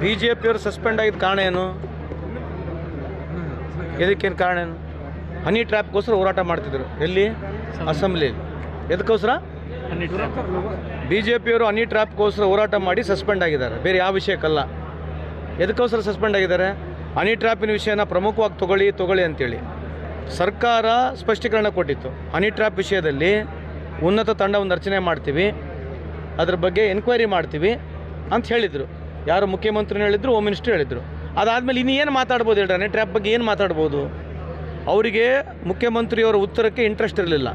B J ಪಿಯವರು suspend ಆಗಿದ್ದ ಕಾರಣ ಏನು? ಇದಕ್ಕೇನು ಕಾರಣ ಏನು? ಹನಿ ಟ್ರ್ಯಾಪ್ಗೋಸ್ಕರ ಹೋರಾಟ ಮಾಡ್ತಿದ್ರು. ಎಲ್ಲಿ? ಅಸೆಂಬ್ಲಿ ಎದಕ್ಕೋಸ್ಕರ? ಬಿ ಜೆ ಪಿಯವರು ಹನಿ ಟ್ರ್ಯಾಪ್ಗೋಸ್ಕರ ಹೋರಾಟ ಮಾಡಿ ಸಸ್ಪೆಂಡ್ ಆಗಿದ್ದಾರೆ. ಬೇರೆ ಯಾವ ವಿಷಯಕ್ಕಲ್ಲ. ಎದಕ್ಕೋಸ್ಕರ ಸಸ್ಪೆಂಡ್ ಆಗಿದ್ದಾರೆ? ಹನಿ ಟ್ರ್ಯಾಪಿನ ವಿಷಯನ ಪ್ರಮುಖವಾಗಿ ತಗೊಳ್ಳಿ ತಗೊಳ್ಳಿ ಅಂತೇಳಿ. ಸರ್ಕಾರ ಸ್ಪಷ್ಟೀಕರಣ ಕೊಟ್ಟಿತ್ತು. ಹನಿ ಟ್ರ್ಯಾಪ್ ವಿಷಯದಲ್ಲಿ ಉನ್ನತ ತಂಡವನ್ನು ರಚನೆ ಮಾಡ್ತೀವಿ. ಅದ್ರ ಬಗ್ಗೆ ಎನ್ಕ್ವೈರಿ ಮಾಡ್ತೀವಿ ಅಂತ ಹೇಳಿದರು. ಯಾರು ಮುಖ್ಯಮಂತ್ರಿ ಹೇಳಿದ್ರು ಹೋಮ್ ಮಿನಿಸ್ಟ್ರು ಹೇಳಿದರು. ಅದಾದಮೇಲೆ ಇನ್ನು ಏನು ಮಾತಾಡ್ಬೋದು ಹೇಳ್ರಿ? ಟ್ರ್ಯಾಪ್ ಬಗ್ಗೆ ಏನು ಮಾತಾಡ್ಬೋದು? ಅವರಿಗೆ ಮುಖ್ಯಮಂತ್ರಿಯವರ ಉತ್ತರಕ್ಕೆ ಇಂಟ್ರೆಸ್ಟ್ ಇರಲಿಲ್ಲ.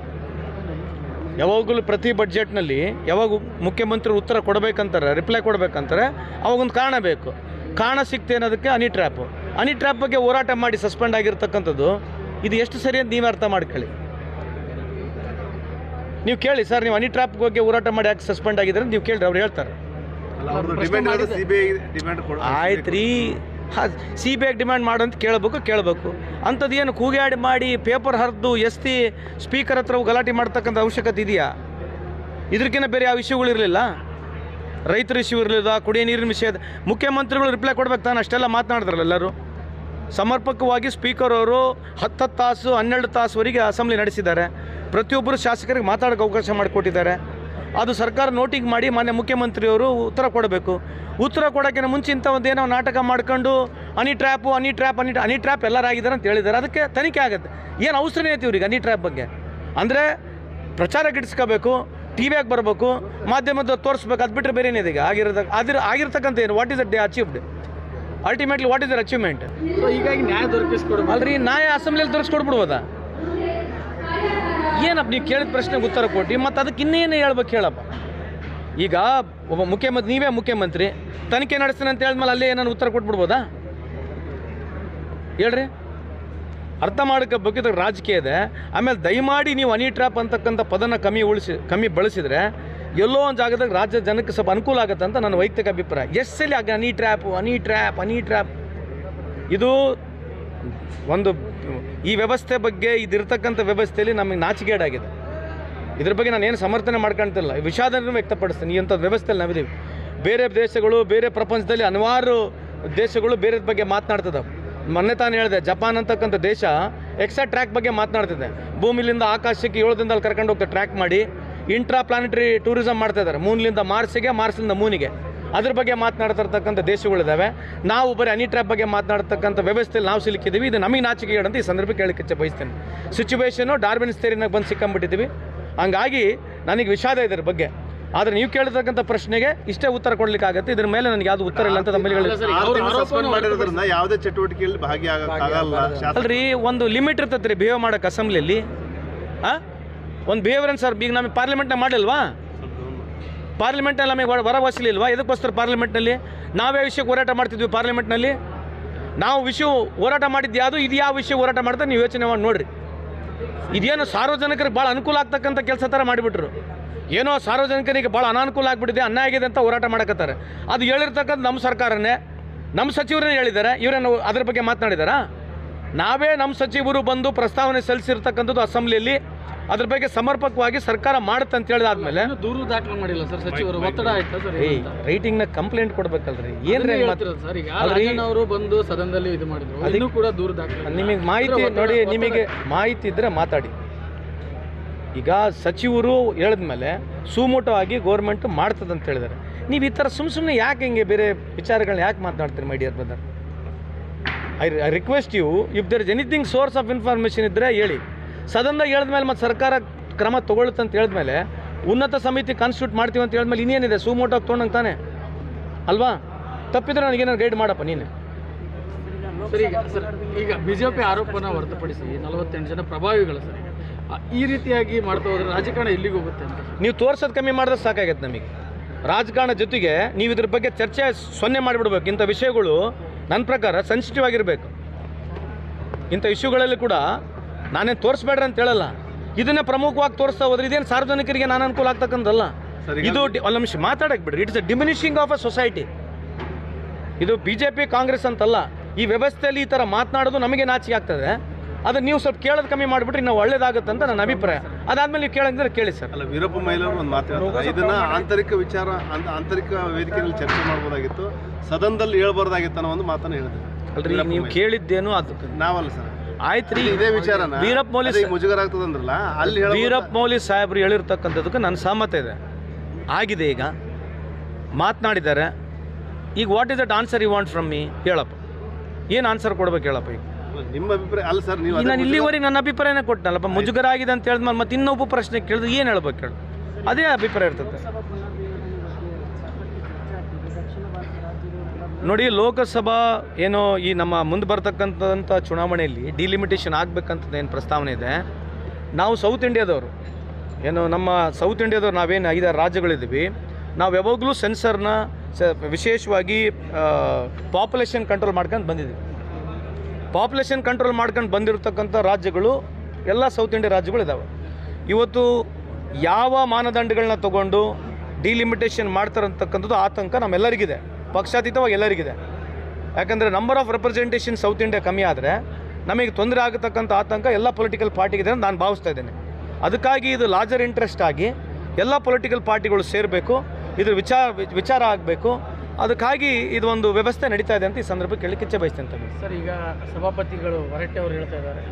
ಯಾವಾಗಲೂ ಪ್ರತಿ ಬಡ್ಜೆಟ್ನಲ್ಲಿ ಯಾವಾಗ ಮುಖ್ಯಮಂತ್ರಿ ಉತ್ತರ ಕೊಡಬೇಕಂತಾರೆ ರಿಪ್ಲೈ ಕೊಡಬೇಕಂತಾರೆ, ಅವಾಗೊಂದು ಕಾರಣ ಬೇಕು. ಕಾರಣ ಸಿಕ್ತೆ ಅನ್ನೋದಕ್ಕೆ ಅನಿ ಟ್ರ್ಯಾಪ್ ಅನಿ ಟ್ರ್ಯಾಪ್ ಬಗ್ಗೆ ಹೋರಾಟ ಮಾಡಿ ಸಸ್ಪೆಂಡ್ ಆಗಿರ್ತಕ್ಕಂಥದ್ದು, ಇದು ಎಷ್ಟು ಸರಿ ಅಂತ ನೀವೇ ಅರ್ಥ ಮಾಡ್ಕೊಳ್ಳಿ. ನೀವು ಕೇಳಿ, ಸರ್, ನೀವು ಅನಿ ಟ್ರ್ಯಾಪ್ ಬಗ್ಗೆ ಹೋರಾಟ ಮಾಡಿ ಯಾಕೆ ಸಸ್ಪೆಂಡ್ ಆಗಿದ್ದಾರೆ ನೀವು ಕೇಳಿರಿ, ಅವ್ರು ಹೇಳ್ತಾರೆ. ಆಯ್ತು ರೀ. ಸಿ ಬಿ ಐಗೆ ಡಿಮ್ಯಾಂಡ್ ಮಾಡು ಅಂತ ಕೇಳಬೇಕು ಕೇಳಬೇಕು. ಅಂಥದ್ದು ಏನು ಕೂಗಾಡಿ ಮಾಡಿ ಪೇಪರ್ ಹರಿದು ಎಸ್ತಿ ಸ್ಪೀಕರ್ ಹತ್ರ ಗಲಾಟೆ ಮಾಡ್ತಕ್ಕಂಥ ಅವಶ್ಯಕತೆ ಇದೆಯಾ? ಇದಕ್ಕಿಂತ ಬೇರೆ ಯಾವ ಇಶ್ಯೂಗಳಿರಲಿಲ್ಲ ರೈತರ ಇಶ್ಯೂ ಇರಲಿಲ್ಲ ಕುಡಿಯೋ ನೀರಿನ ವಿಷಯ ಮುಖ್ಯಮಂತ್ರಿಗಳು ರಿಪ್ಲೈ ಕೊಡ್ಬೇಕು ತಾನು ಅಷ್ಟೆಲ್ಲ ಮಾತನಾಡಿದ್ರಲ್ಲ ಎಲ್ಲರೂ. ಸಮರ್ಪಕವಾಗಿ ಸ್ಪೀಕರ್ ಅವರು ಹತ್ತತ್ತು ತಾಸು ಹನ್ನೆರಡು ತಾಸುವರೆಗೆ ಅಸೆಂಬ್ಲಿ ನಡೆಸಿದ್ದಾರೆ. ಪ್ರತಿಯೊಬ್ಬರು ಶಾಸಕರಿಗೆ ಮಾತಾಡೋಕ್ಕೆ ಅವಕಾಶ ಮಾಡಿಕೊಟ್ಟಿದ್ದಾರೆ. ಅದು ಸರ್ಕಾರ ನೋಟಿಂಗ್ ಮಾಡಿ ಮಾನ್ಯ ಮುಖ್ಯಮಂತ್ರಿಯವರು ಉತ್ತರ ಕೊಡಬೇಕು. ಉತ್ತರ ಕೊಡೋಕ್ಕಿಂತ ಮುಂಚೆ ಇಂಥ ಒಂದು ಏನೋ ನಾಟಕ ಮಾಡ್ಕೊಂಡು honey trap honey trap honey honey trap ಎಲ್ಲರಾಗಿದ್ದಾರೆ ಅಂತ ಹೇಳಿದ್ದಾರೆ. ಅದಕ್ಕೆ ತನಿಖೆ ಆಗುತ್ತೆ. ಏನು ಅವಸರನೇ ಐತಿ ಇವ್ರಿಗೆ ಅನಿ ಟ್ರ್ಯಾಪ್ ಬಗ್ಗೆ? ಅಂದರೆ ಪ್ರಚಾರ ಗಿಡಿಸ್ಕೋಬೇಕು ಟಿ ವಿಯಾಗಿ ಬರಬೇಕು ಮಾಧ್ಯಮದ ತೋರಿಸ್ಬೇಕು ಅದು ಬಿಟ್ಟರೆ ಬೇರೆ ಏನಿದೆ ಈಗ? ಆಗಿರೋದ ಆಗಿರ ಆಗಿರ್ತಕ್ಕಂಥ ಏನು? What is the day achieved ultimately what is their achievement so ಹೀಗಾಗಿ ನ್ಯಾಯ ದೊರಕಿಸ್ಕೊಡ್ಬೋದು. ಅಲ್ರಿ ನ್ಯಾಯ ಅಸೆಂಬ್ಲಿಯಲ್ಲಿ ತೋರಿಸ್ಕೊಡ್ಬಿಡ್ಬೋದಾ ಏನಪ್ಪ, ನೀವು ಕೇಳಿದ ಪ್ರಶ್ನೆಗೆ ಉತ್ತರ ಕೊಟ್ಟು, ಮತ್ತು ಅದಕ್ಕೆ ಇನ್ನೇನು ಹೇಳ್ಬೇಕು ಹೇಳಪ್ಪ? ಈಗ ಒಬ್ಬ ಮುಖ್ಯಮಂತ್ರಿ, ನೀವೇ ಮುಖ್ಯಮಂತ್ರಿ, ತನಿಖೆ ನಡೆಸ್ತೀನಿ ಅಂತ ಹೇಳಿದ್ಮೇಲೆ ಅಲ್ಲೇ ಏನಾದ್ರು ಉತ್ತರ ಕೊಟ್ಬಿಡ್ಬೋದಾ? ಹೇಳ್ರಿ. ಅರ್ಥ ಮಾಡಕ್ಕೆ ಬಗ್ಗೆ ರಾಜಕೀಯ ಇದೆ. ಆಮೇಲೆ ದಯಮಾಡಿ ನೀವು ಅನಿ ಟ್ರ್ಯಾಪ್ ಅಂತಕ್ಕಂಥ ಪದನ ಕಮ್ಮಿ ಉಳಿಸಿ, ಕಮ್ಮಿ ಬಳಸಿದ್ರೆ ಎಲ್ಲೋ ಒಂದು ಜಾಗದಾಗ ರಾಜ್ಯ ಜನಕ್ಕೆ ಸ್ವಲ್ಪ ಅನುಕೂಲ ಆಗುತ್ತೆ ಅಂತ ನನ್ನ ವೈಯಕ್ತಿಕ ಅಭಿಪ್ರಾಯ. ಎಸ್ ಸಲ ಆಗ honey trap honey trap honey trap ಇದು ಒಂದು ಈ ವ್ಯವಸ್ಥೆ ಬಗ್ಗೆ ಇದಿರ್ತಕ್ಕಂಥ ವ್ಯವಸ್ಥೆಯಲ್ಲಿ ನಮಗೆ ನಾಚಿಕೆಗೇಡಾಗಿದೆ ಇದ್ರ ಬಗ್ಗೆ ನಾನು ಏನು ಸಮರ್ಥನೆ ಮಾಡ್ಕೊಳ್ತಿಲ್ಲ ವಿಷಾದನೂ ವ್ಯಕ್ತಪಡಿಸ್ತೀನಿ. ಇಂಥ ವ್ಯವಸ್ಥೆಯಲ್ಲಿ ನಾವಿದ್ದೀವಿ. ಬೇರೆ ದೇಶಗಳು, ಬೇರೆ ಪ್ರಪಂಚದಲ್ಲಿ ಹಲವಾರು ದೇಶಗಳು ಬೇರೆ ಬಗ್ಗೆ ಮಾತನಾಡ್ತದೆ ಮೊನ್ನೆ ತಾನು ಹೇಳಿದೆ, ಜಪಾನ್ ಅಂತಕ್ಕಂಥ ದೇಶ ಎಕ್ಸ್ಟ್ರಾ ಟ್ರ್ಯಾಕ್ ಬಗ್ಗೆ ಮಾತನಾಡ್ತಿದೆ. ಭೂಮಿಲಿಂದ ಆಕಾಶಕ್ಕೆ ಏಳು ದಿನದಲ್ಲಿ ಕರ್ಕೊಂಡು ಹೋಗ್ತಾ ಟ್ರ್ಯಾಕ್ ಮಾಡಿ ಇಂಟ್ರಾ ಪ್ಲಾನೆಟರಿ ಟೂರಿಸಮ್ ಮಾಡ್ತಾ ಇದ್ದಾರೆ. ಮೂನ್ಲಿಂದ ಮಾರ್ಸಿಗೆ ಮಾರ್ಸಿಂದ ಮೂನಿಗೆ. ಅದ್ರ ಬಗ್ಗೆ ಮಾತನಾಡ್ತಿರ್ತಕ್ಕಂಥ ದೇಶಗಳಿದ್ದಾವೆ ನಾವು ಬರೀ ಅನಿ ಟ್ರ್ಯಾಪ್ ಬಗ್ಗೆ ಮಾತನಾಡ್ತಕ್ಕಂಥ ವ್ಯವಸ್ಥೆಯಲ್ಲಿ ನಾವು ಸಿಲುಕಿದ್ದೀವಿ. ಇದು ನಮಗೆ ನಾಚಿಕೆ ಅಂತ ಈ ಸಂದರ್ಭಕ್ಕೆ ಹೇಳಕ್ಕೆ ಬಯಸ್ತೇನೆ. ಸಿಚುವೇಶನು ಡಾರ್ವಿನ್ ಸ್ಥೇರಿನಾಗ ಬಂದು ಸಿಕ್ಕಂಬಿಟ್ಟಿದ್ದೀವಿ. ಹಂಗಾಗಿ ನನಗೆ ವಿಷಾದ ಇದ್ರ ಬಗ್ಗೆ. ಆದರೆ ನೀವು ಕೇಳತಕ್ಕಂಥ ಪ್ರಶ್ನೆಗೆ ಇಷ್ಟೇ ಉತ್ತರ ಕೊಡ್ಲಿಕ್ಕಾಗತ್ತೆ ಇದ್ರ ಮೇಲೆ ನನಗೆ ಯಾವುದು ಉತ್ತರ ಇಲ್ಲ ಅಂತ ತಮ್ಮಲ್ಲಿ ಯಾವುದೇ ಚಟುವಟಿಕೆಯಲ್ಲಿ ಅಲ್ರಿ ಒಂದು ಲಿಮಿಟ್ ಇರ್ತೈತೆ ರೀ ಬಿಹೇವ್ ಮಾಡೋಕೆ ಅಸೆಂಬ್ಲಿಯಲ್ಲಿ ಹಾಂ ಒಂದು ಬಿಹೇವಿಯರ್ ಸರ್ ಈಗ ನಮಗೆ ಪಾರ್ಲಿಮೆಂಟ್ನಾಗ ಮಾಡಿಲ್ವಾ? ಪಾರ್ಲಿಮೆಂಟಲ್ಲಿ ನಮಗೆ ಹೊರ- ಹೊರವಸಲಿಲ್ವಾ ಎದಕ್ಕೋಸ್ಕರ ಪಾರ್ಲಿಮೆಂಟ್ನಲ್ಲಿ? ನಾವೇ ವಿಷಯಕ್ಕೆ ಹೋರಾಟ ಮಾಡ್ತಿದ್ವಿ ಪಾರ್ಲಿಮೆಂಟ್ನಲ್ಲಿ? ನಾವು ವಿಷಯ ಹೋರಾಟ ಮಾಡಿದ್ದು ಯಾವುದು? ಇದು ಯಾವ ವಿಷಯ ಹೋರಾಟ ಮಾಡ್ತಾರೆ ನೀವು ಯೋಚನೆ ಮಾಡಿ ನೋಡ್ರಿ. ಇದೇನು ಸಾರ್ವಜನಿಕರಿಗೆ ಭಾಳ ಅನುಕೂಲ ಆಗ್ತಕ್ಕಂಥ ಕೆಲಸ ಥರ ಮಾಡಿಬಿಟ್ರು. ಏನೋ ಸಾರ್ವಜನಿಕರಿಗೆ ಭಾಳ ಅನಾನುಕೂಲ ಆಗಿಬಿಟ್ಟಿದೆ, ಅನ್ಯಾಯ ಆಗಿದೆ ಅಂತ ಹೋರಾಟ ಮಾಡಕತ್ತಾರೆ. ಅದು ಹೇಳಿರ್ತಕ್ಕಂಥ ನಮ್ಮ ಸರ್ಕಾರನೇ. ನಮ್ಮ ಸಚಿವರೇ ಹೇಳಿದ್ದಾರೆ. ಇವರೇನು ಅದ್ರ ಬಗ್ಗೆ ಮಾತನಾಡಿದಾರಾ? ನಾವೇ ನಮ್ಮ ಸಚಿವರು ಬಂದು ಪ್ರಸ್ತಾವನೆ ಸಲ್ಲಿಸಿರ್ತಕ್ಕಂಥದ್ದು ಅಸೆಂಬ್ಲಿಯಲ್ಲಿ. ಅದ್ರ ಬಗ್ಗೆ ಸಮರ್ಪಕವಾಗಿ ಸರ್ಕಾರ ಮಾಡುತ್ತೆ ಅಂತ ಹೇಳಿದಾದ್ಮೇಲೆ ದೂರು ದಾಖಲು ಮಾಡಿಲ್ಲ ಸರ್ ಸಚಿವರು. ಒತ್ತಡ ಆಯ್ತಾ ಸರ್ನ ಕಂಪ್ಲೇಂಟ್ ಕೊಡ್ಬೇಕಲ್ರಿ. ಏನ್ರಿ ಸರ್ ಈಗ ಅವರು ಬಂದು ಸದನದಲ್ಲಿ ಇದು ಮಾಡಿದ್ರು. ಕೂಡ ದೂರು ದಾಖಲು ನಿಮಗೆ ಮಾಹಿತಿ ನೋಡಿ ನಿಮಗೆ ಮಾಹಿತಿ ಇದ್ರೆ ಮಾತಾಡಿ. ಈಗ ಸಚಿವರು ಹೇಳಿದ್ಮೇಲೆ ಸುಮೋಟವಾಗಿ ಗೋರ್ಮೆಂಟ್ ಮಾಡ್ತದೆ ಅಂತ ಹೇಳಿದ್ದಾರೆ. ನೀವು ಈ ಥರ ಸುಮ್ ಸುಮ್ಮನೆ ಯಾಕೆ ಹಿಂಗೆ ಬೇರೆ ವಿಚಾರಗಳನ್ನ ಯಾಕೆ ಮಾತನಾಡ್ತೀರಿ my dear brother I I request you if there is anything source of information ಇದ್ದರೆ ಹೇಳಿ. ಸದನದಾಗ ಹೇಳಿದ್ಮೇಲೆ ಮತ್ತು ಸರ್ಕಾರ ಕ್ರಮ ತೊಗೊಳುತ್ತೆ ಅಂತ ಹೇಳಿದ್ಮೇಲೆ ಉನ್ನತ ಸಮಿತಿ ಕಾನ್ಸ್ಟಿಟ್ಯೂಟ್ ಮಾಡ್ತೀವಿ ಅಂತ ಹೇಳಿದ್ಮೇಲೆ ಇನ್ನೇನಿದೆ? ಸುಮೋಟಾಗಿ ತೊಗೊಂಡಂಗೆ ತಾನೆ? ಅಲ್ವಾ? ತಪ್ಪಿದ್ರೆ ನನಗೇನಾದ್ರು ಗೈಡ್ ಮಾಡಪ್ಪ ನೀನು. ಸರ್ ಈಗ ಸರ್ ಈಗ ಬಿಜೆಪಿ ಆರೋಪನ ಹೊರತುಪಡಿಸಿ ನಲವತ್ತೆಂಟು ಜನ ಪ್ರಭಾವಿಗಳು ಸರ್. ಈ ರೀತಿಯಾಗಿ ಮಾಡ್ತಾ ಹೋದ್ರೆ ರಾಜಕಾರಣ ಎಲ್ಲಿಗೆ ಹೋಗುತ್ತೆ ಅಂತ? ನೀವು ತೋರ್ಸೋದು ಕಮ್ಮಿ ಮಾಡಿದ್ರೆ ಸಾಕಾಗತ್ತೆ ನಮಗೆ. ರಾಜಕಾರಣ ಜೊತೆಗೆ ನೀವು ಇದ್ರ ಬಗ್ಗೆ ಚರ್ಚೆ ಸೊನ್ನೆ ಮಾಡಿಬಿಡ್ಬೇಕು. ಇಂಥ ವಿಷಯಗಳು ನನ್ನ ಪ್ರಕಾರ ಸೆನ್ಸಿಟಿವ್ ಆಗಿರಬೇಕು. ಇಂಥ ಇಶ್ಯೂಗಳಲ್ಲಿ ಕೂಡ ನಾನೇನು ತೋರಿಸ್ಬೇಡ್ರಿ ಅಂತ ಹೇಳಲ್ಲ. ಇದನ್ನೇ ಪ್ರಮುಖವಾಗಿ ತೋರಿಸ್ತಾ ಹೋದ್ರೆ ಇದೇನು ಸಾರ್ವಜನಿಕರಿಗೆ ನಾನು ಅನುಕೂಲ ಆಗ್ತಕ್ಕಂಥಲ್ಲ ಸರ್, ಇದು ಡಿ- ಒಂದು ನಿಮಿಷ ಮಾತಾಡಕ್ಕೆ ಬಿಡ್ರಿ. It's a diminishing of a society ಇದು ಬಿ ಜೆ ಪಿ ಕಾಂಗ್ರೆಸ್ ಅಂತಲ್ಲ ಈ ವ್ಯವಸ್ಥೆಯಲ್ಲಿ ಈ ಥರ ಮಾತನಾಡೋದು ನಮಗೆ ನಾಚಿಕೆ ಆಗ್ತದೆ. ಅದು ನೀವು ಸ್ವಲ್ಪ ಕೇಳೋದು ಕಮ್ಮಿ ಮಾಡಿಬಿಟ್ರೆ ನಾವು ಒಳ್ಳೇದಾಗುತ್ತಂತ ಅಂತ ನನ್ನ ಅಭಿಪ್ರಾಯ. ಅದಾದ್ಮೇಲೆ ನೀವು ಕೇಳಂದ್ರೆ ಕೇಳಿ ಸರ್. ಅಲ್ಲ ವೀರಪ್ಪ ಮೈಲವರು ಒಂದು ಮಾತು ಹೇಳ್ತಾರೆ. ಇದನ್ನ ಆಂತರಿಕ ವಿಚಾರ ಅಂತ ಆಂತರಿಕ ವೇದಿಕೆಯಲ್ಲಿ ಚರ್ಚೆ ಮಾಡ್ಬೋದಾಗಿತ್ತು. ಸದನದಲ್ಲಿ ಹೇಳ್ಬಾರ್ದಾಗಿತ್ತು ಅನ್ನೋ ಒಂದು ಮಾತನ್ನು ಹೇಳಿದೆ ಅಲ್ರಿ ಈಗ ನೀವು ಕೇಳಿದ್ದೇನು ಅದು ನಾವಲ್ಲ ಸರ್. ಆಯ್ತು ರೀ ಇದೇ ವಿಚಾರನ? ವೀರಪ್ಪ ಮೌಲಿ ಮುಜುಗರ ಆಗ್ತದಂದ್ರಲ್ಲ ಅಲ್ಲಿ ವೀರಪ್ಪ ಮೌಲಿ ಸಾಹೇಬ್ರು ಹೇಳಿರ್ತಕ್ಕಂಥದಕ್ಕೆ ನನ್ನ ಸಹಮತ ಇದೆ. ಆಗಿದೆ ಈಗ. ಮಾತನಾಡಿದ್ದಾರೆ. ಈಗ what is that answer you want from me ಹೇಳಪ್ಪ. ಏನು ಆನ್ಸರ್ ಕೊಡ್ಬೇಕು ಹೇಳಪ್ಪ ಈಗ? ನಿಮ್ಮ ಅಭಿಪ್ರಾಯ ಅಲ್ಲ ಸರ್ ನೀವು ನಾನು ಇಲ್ಲಿವರೆಗೆ ನನ್ನ ಅಭಿಪ್ರಾಯನೇ ಕೊಟ್ಟನಲ್ಲಪ್ಪ. ಮುಜುಗರ ಆಗಿದೆ ಅಂತ ಹೇಳಿದ್ಮೇಲೆ ಮತ್ತೆ ಇನ್ನೊಬ್ಬ ಪ್ರಶ್ನೆ ಕೇಳಿದ್ರೆ ಏನು ಹೇಳ್ಬೇಕು ಹೇಳು. ಅದೇ ಅಭಿಪ್ರಾಯ ಇರ್ತದೆ. ನೋಡಿ, ಲೋಕಸಭಾ ಏನೋ ಈ ನಮ್ಮ ಮುಂದೆ ಬರ್ತಕ್ಕಂಥಂಥ ಚುನಾವಣೆಯಲ್ಲಿ ಡಿಲಿಮಿಟೇಷನ್ ಆಗ್ಬೇಕಂತ ಏನು ಪ್ರಸ್ತಾವನೆ ಇದೆ? ನಾವು ಸೌತ್ ಇಂಡಿಯಾದವರು ಏನು, ನಮ್ಮ ಸೌತ್ ಇಂಡಿಯಾದವ್ರು ನಾವೇನು ಐದಾರು ರಾಜ್ಯಗಳಿದ್ದೀವಿ. ನಾವು ಯಾವಾಗಲೂ ಸೆನ್ಸರ್ನ ಸ, ವಿಶೇಷವಾಗಿ ಪಾಪ್ಯುಲೇಷನ್ ಕಂಟ್ರೋಲ್ ಮಾಡ್ಕೊಂಡು ಬಂದಿದ್ದೀವಿ. ಪಾಪ್ಯುಲೇಷನ್ ಕಂಟ್ರೋಲ್ ಮಾಡ್ಕೊಂಡು ಬಂದಿರತಕ್ಕಂಥ ರಾಜ್ಯಗಳು ಎಲ್ಲ ಸೌತ್ ಇಂಡಿಯಾ ರಾಜ್ಯಗಳು ಇದ್ದಾವೆ ಇವತ್ತು ಯಾವ ಮಾನದಂಡಗಳನ್ನ ತಗೊಂಡು ಡಿಲಿಮಿಟೇಷನ್ ಮಾಡ್ತಾರಂತಕ್ಕಂಥದ್ದು ಆತಂಕ ನಮ್ಮೆಲ್ಲರಿಗಿದೆ. ಪಕ್ಷಾತೀತವಾಗಿ ಎಲ್ಲರಿಗಿದೆ. ಯಾಕಂದರೆ number of representation South India ಕಮ್ಮಿ ಆದರೆ ನಮಗೆ ತೊಂದರೆ ಆಗತಕ್ಕಂಥ ಆತಂಕ ಎಲ್ಲ ಪೊಲಿಟಿಕಲ್ ಪಾರ್ಟಿಗಿದೆ ಅಂತ ನಾನು ಭಾವಿಸ್ತಾ ಇದ್ದೇನೆ. ಅದಕ್ಕಾಗಿ ಇದು ಲಾರ್ಜರ್ ಇಂಟ್ರೆಸ್ಟ್ ಆಗಿ ಎಲ್ಲ ಪೊಲಿಟಿಕಲ್ ಪಾರ್ಟಿಗಳು ಸೇರಬೇಕು, ಇದ್ರ ವಿಚಾರ ವಿಚಾರ ಆಗಬೇಕು. ಅದಕ್ಕಾಗಿ ಇದು ಒಂದು ವ್ಯವಸ್ಥೆ ನಡೀತಾ ಇದೆ ಅಂತ ಈ ಸಂದರ್ಭಕ್ಕೆ ಕೇಳಲಿಕ್ಕೆ ಇಚ್ಛೆ ಬಯಸ್ತೇನೆ ಸರ್, ಈಗ ಸಭಾಪತಿಗಳು ಹೊರಟ್ಟೆ ಅವರು ಹೇಳ್ತಾ ಇದ್ದಾರೆ.